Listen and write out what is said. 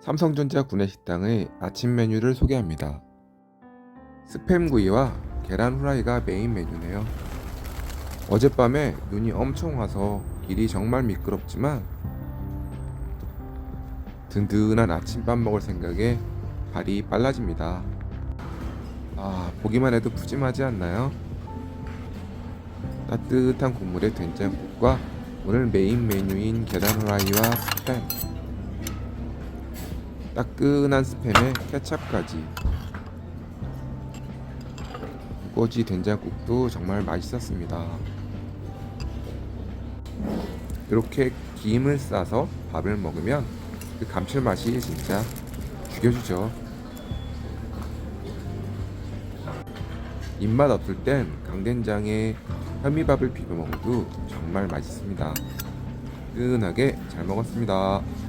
삼성전자 구내식당의 아침 메뉴를 소개합니다. 스팸 구이와 계란 후라이가 메인 메뉴네요. 어젯밤에 눈이 엄청 와서 길이 정말 미끄럽지만 든든한 아침밥 먹을 생각에 발이 빨라집니다. 아, 보기만 해도 푸짐하지 않나요? 따뜻한 국물의 된장국과 오늘 메인 메뉴인 계란 후라이와 스팸 따끈한 스팸에 케찹까지. 우거지 된장국도 정말 맛있었습니다. 이렇게 김을 싸서 밥을 먹으면 그 감칠맛이 진짜 죽여주죠. 입맛 없을 땐 강된장에 현미밥을 비벼 먹어도 정말 맛있습니다. 뜨끈하게 잘 먹었습니다